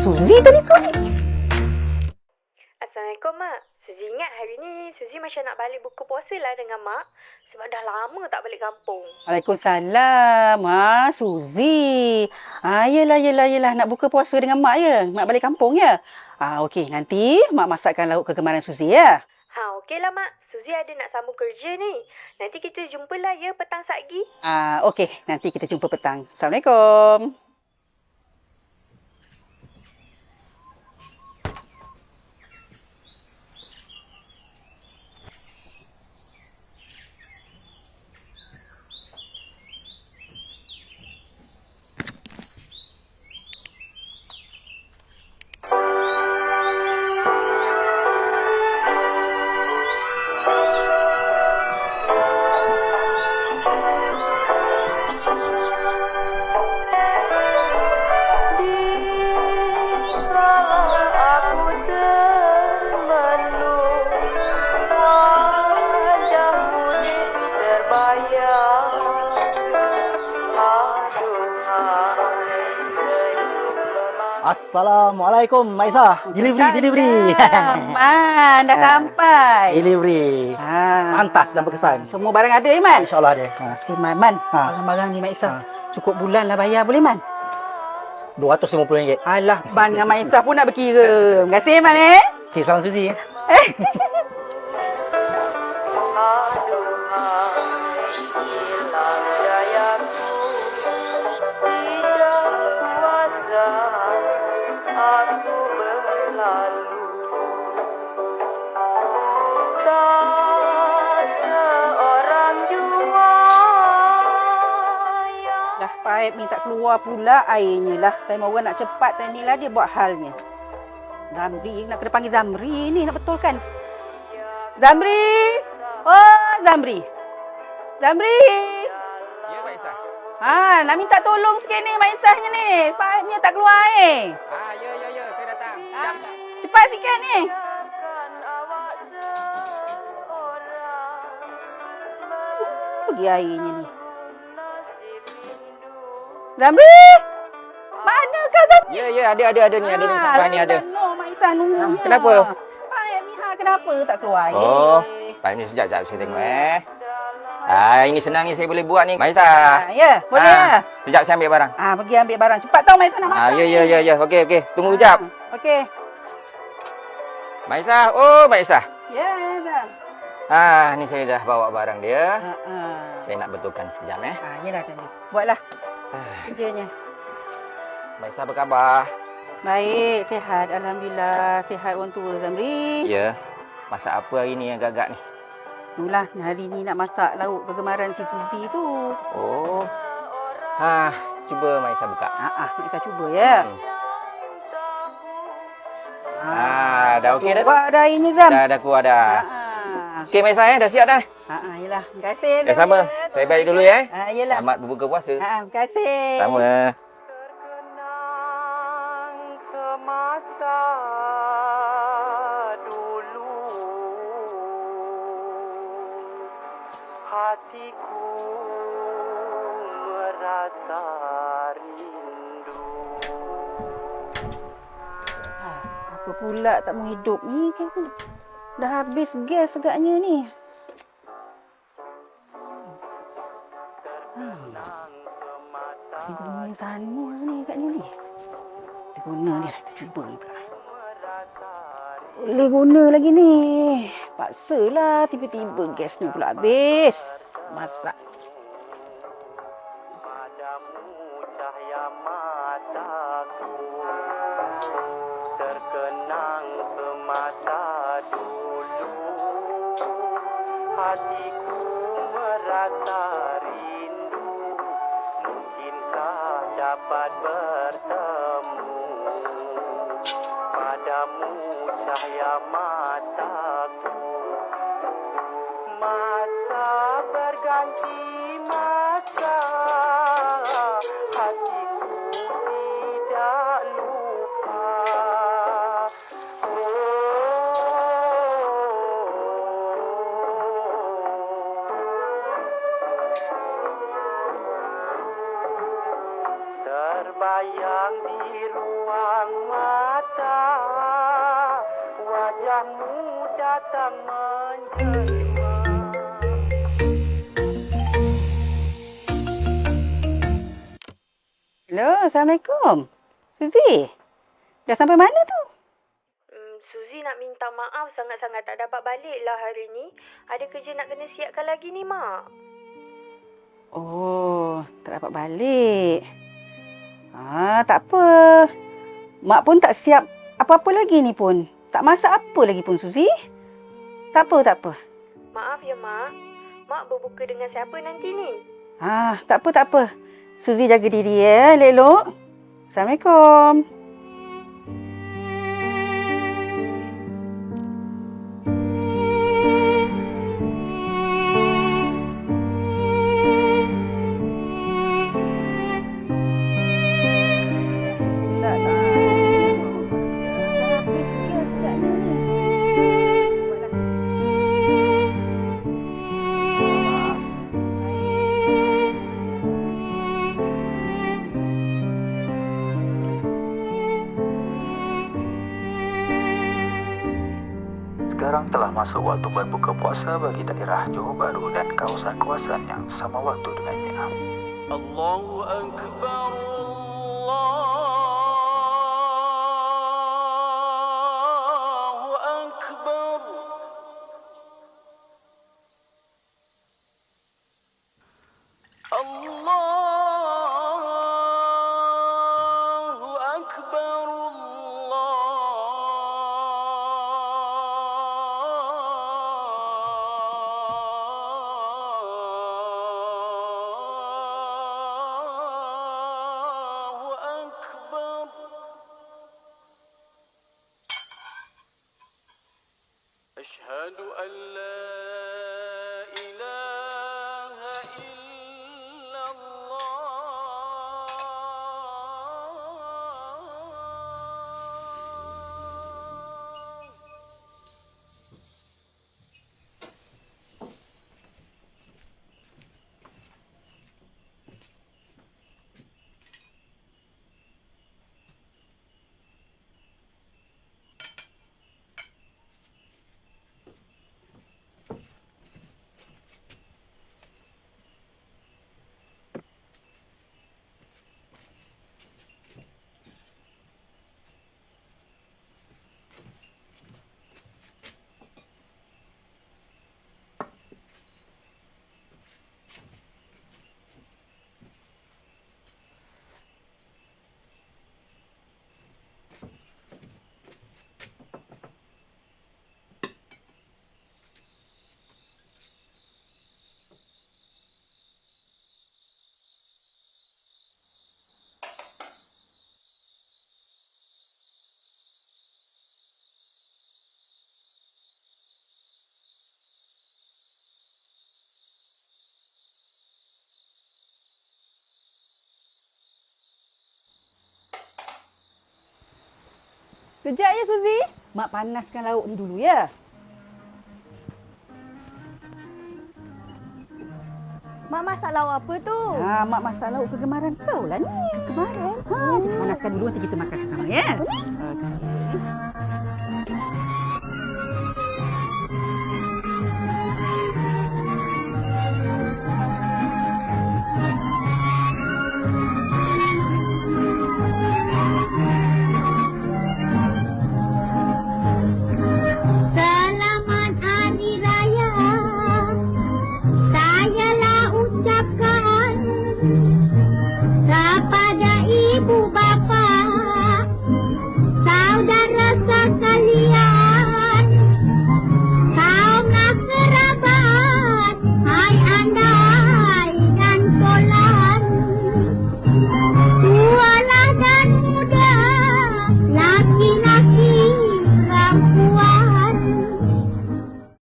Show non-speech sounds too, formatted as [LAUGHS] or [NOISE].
Suzy telefon ni. Assalamualaikum, Mak. Suzy ingat hari ni Suzy macam nak balik buka puasa lah dengan Mak. Sebab dah lama tak balik kampung. Waalaikumsalam. Ha, Suzy. Ha, yelah, yelah, yelah. Nak buka puasa dengan mak ya? Mak balik kampung ya? Ah, okey. Nanti mak masakkan lauk kegemaran Suzy ya? Ha, okeylah, Mak. Suzy ada nak sambung kerja ni. Nanti kita jumpalah ya petang satgi. Ah, okey. Nanti kita jumpa petang. Assalamualaikum. Assalamualaikum Maisa. Delivery, delivery. Man, dah [LAUGHS] Ah. sampai. delivery. Ha. Pantas dan berkesan. Semua barang ada ya, Man? InsyaAllah ada. Ha. Okey, Man. Man, Ha. barang-barang ni Mak Isah. Ha. Cukup bulan lah bayar boleh, Man? RM250. Alah, Ban dengan Mak Isah pun nak berkira. Terima kasih, Man eh. Okay, salam Suzy. Aduhai [LAUGHS] ni tak keluar pula airnya lah. Time orang nak cepat, time ni lah dia buat halnya. Zamri, nak kena panggil Zamri ni nak betulkan. Zamri! Oh, Zamri! Zamri! Ya, Pak Isah. Ha, nak minta tolong sikit ni Mak Isahnya ni. Paipnya tak keluar air. Ah, ya, ya, ya. Saya datang. Jap. Cepat sikit ni. Pergi airnya ni. Rindu Zamri! Manakah Zamri? Ya, ya. Ada, ada, ada ni. Ada ni. Ah, Sampai ni ada. No, Mak Isah nunggu. Ah, kenapa? Paip ni ha, kenapa tak keluar air? Oh. Pak ni sekejap, sekejap. Saya tengok eh. Ah, ini senang ni saya boleh buat ni. Maisa. Ah, ya, boleh Ah, ya. Sekejap saya ambil barang. Ah, pergi ambil barang. Cepat tau Mak Isah nak masak. Ah, ya, ya, ya, ya. Okey, okey. Tunggu sekejap. Ah, Okey. Maisa. Oh, Maisa. Ya, Zam. Ah, ni saya dah bawa barang dia. Ah, ah. Saya nak betulkan sekejap eh. Ah, yelah Zamri. Buatlah Ah, kerjanya. Maisa apa khabar? Baik, sihat. Alhamdulillah. Sihat orang tua Zamri. Ya. Masak apa hari ni yang gagak ni? Itulah, hari ni nak masak lauk kegemaran si Suzy tu. Oh. Ah, cuba Maisa buka. Ah, ah, Mak Isah cuba ya. Hmm. Ah, dah okey dah. Buat dah ini Zam. Dah dah keluar dah. Ah, Okey Maisa eh, dah siap dah. ah, ah, yelah. Terima kasih. Dah sama. ya. Saya balik dulu ya. eh. Ah, yelah. Selamat berbuka puasa. Ah, terima kasih. Sama. terkenang ke masa dulu hatiku merasa rindu Ah, apa pula tak mau hidup ni kan? Dah habis gas agaknya ni. Dia guna sana ni agaknya ni. Dia guna ni. Kita cuba ni pula. Boleh guna lagi ni. Paksalah tiba-tiba gas ni pula habis. Masak. terkenang ke mata dulu hatiku merasa rindu mungkinkah dapat bertemu padamu cahaya mataku masa berganti masa hatiku Terbayang di ruang mata Wajahmu datang menjelma Hello, Assalamualaikum. Suzy, dah sampai mana tu? Hmm, Suzy nak minta maaf sangat-sangat tak dapat balik lah hari ni. Ada kerja nak kena siapkan lagi ni, Mak. Oh, tak dapat balik. Ah, tak apa. Mak pun tak siap apa-apa lagi ni pun. Tak masak apa lagi pun, Suzy. Tak apa, tak apa. Maaf ya, Mak. Mak berbuka dengan siapa nanti ni? Ah, tak apa, tak apa. Suzy jaga diri ya, elok. Assalamualaikum. Telah masuk waktu berbuka puasa bagi daerah Johor Bahru dan kawasan-kawasan yang sama waktu dengannya. Allahu Akbar Kejap ya, Suzy. Mak panaskan lauk ni dulu ya. Mak masak lauk apa tu? Ha, mak masak lauk kegemaran kau lah ni. Kegemaran? Ha, kita panaskan dulu nanti kita makan sama-sama ya. Okey.